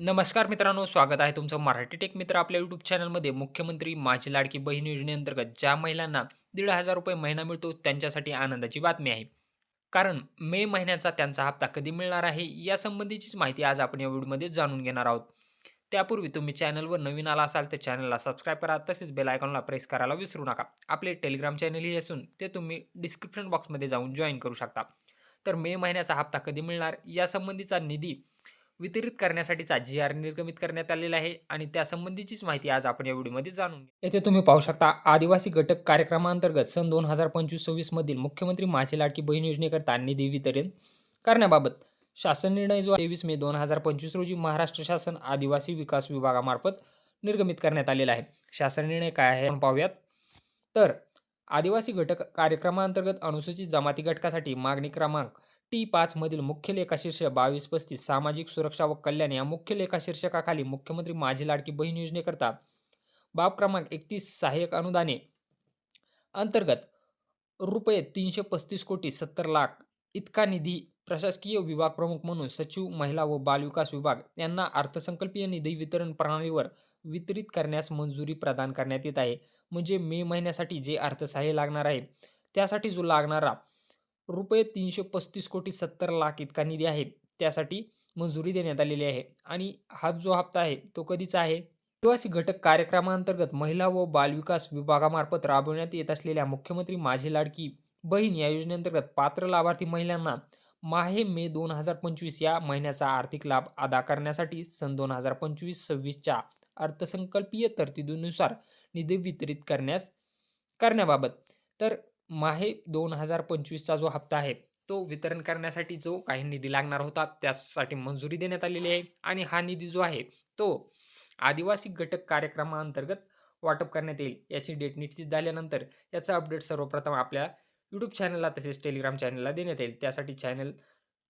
नमस्कार मित्रांनो स्वागत आहे तुमचं मराठी टेक मित्र आपल्या यूट्यूब चॅनलमध्ये मुख्यमंत्री माझी लाडकी बहीण योजनेअंतर्गत ज्या महिलांना दीड हजार रुपये महिना मिळतो त्यांच्यासाठी आनंदाची बातमी आहे. कारण मे महिन्याचा त्यांचा हप्ता कधी मिळणार आहे यासंबंधीचीच माहिती आज आपण या व्हिडिओमध्ये जाणून घेणार आहोत. त्यापूर्वी तुम्ही चॅनलवर नवीन आला असाल तर चॅनलला सबस्क्राईब करा तसेच बेल आयकॉनला प्रेस करायला विसरू नका. आपले टेलिग्राम चॅनलही असून ते तुम्ही डिस्क्रिप्शन बॉक्समध्ये जाऊन जॉईन करू शकता. तर मे महिन्याचा हप्ता कधी मिळणार यासंबंधीचा निधी वितरित करण्यासाठीचा जी आर निर्गमित करण्यात आलेला आहे आणि त्यासंबंधीचीच माहिती आज आपण या व्हिडिओमध्ये जाणून येथे तुम्ही पाहू शकता आदिवासी घटक कार्यक्रमांतर्गत सन दोन हजार पंचवीस सव्वीस मधील मुख्यमंत्री माझी लाडकी बहीण योजनेकरता निधी वितरण करण्याबाबत शासन निर्णय जो तेवीस मे दोन हजार पंचवीस रोजी महाराष्ट्र शासन आदिवासी विकास विभागामार्फत निर्गमित करण्यात आलेला आहे. शासन निर्णय काय आहे आपण पाहूयात. तर आदिवासी घटक कार्यक्रमांतर्गत अनुसूचित जमाती घटकासाठी मागणी क्रमांक टी पाचमधील मुख्य लेखा शीर्षक बावीस पस्तीस सामाजिक सुरक्षा व कल्याण या मुख्य लेखा शीर्षकाखाली मुख्यमंत्री माझी लाडकी बहीण योजनेकरता बाब क्रमांक एकतीस सहाय्यक अनुदाने अंतर्गत रुपये तीनशे पस्तीस कोटी सत्तर लाख इतका निधी प्रशासकीय विभाग प्रमुख म्हणून सचिव महिला व बालविकास विभाग यांना अर्थसंकल्पीय निधी वितरण प्रणालीवर वितरित करण्यास मंजुरी प्रदान करण्यात येत आहे. म्हणजे मे महिन्यासाठी जे अर्थसहाय्य लागणार आहे त्यासाठी जो लागणारा रुपये तीनशे पस्तीस कोटी सत्तर लाख इतका निधी आहे. त्यासाठी मंजुरी देण्यात आलेली आहे. आणि हा जो हप्ता आहे तो कधीचा आहे? आदिवासी घटक कार्यक्रमांतर्गत महिला व बालविकास विभागामार्फत राबवण्यात येत असलेल्या मुख्यमंत्री माझी लाडकी बहीण या योजनेअंतर्गत पात्र लाभार्थी महिलांना माहे मे दोन हजार पंचवीस या महिन्याचा आर्थिक लाभ अदा करण्यासाठी सन दोन हजार पंचवीस सव्वीसच्या अर्थसंकल्पीय तरतुदीनुसार निधी वितरित करण्यास करण्याबाबत. तर माहे दोन हजार पंचवीसचा जो हप्ता आहे तो वितरण करण्यासाठी जो काही निधी लागणार होता त्यासाठी मंजुरी देण्यात आलेली आहे आणि हा निधी जो आहे तो आदिवासी घटक कार्यक्रमाअंतर्गत वाटप करण्यात येईल. याची डेट निश्चित झाल्यानंतर याचा अपडेट सर्वप्रथम आपल्या यूट्यूब चॅनलला तसेच टेलिग्राम चॅनलला देण्यात येईल. त्यासाठी चॅनल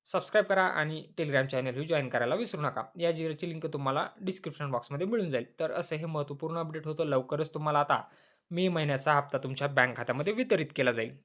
सबस्क्राईब करा आणि टेलिग्राम चॅनलही जॉईन करायला विसरू नका. या जिराची लिंक तुम्हाला डिस्क्रिप्शन बॉक्समध्ये मिळून जाईल. तर असं हे महत्त्वपूर्ण अपडेट होतं. लवकरच तुम्हाला आता मे महिन्याचा हप्ता तुमच्या बँक खात्यामध्ये वितरित केला जाईल.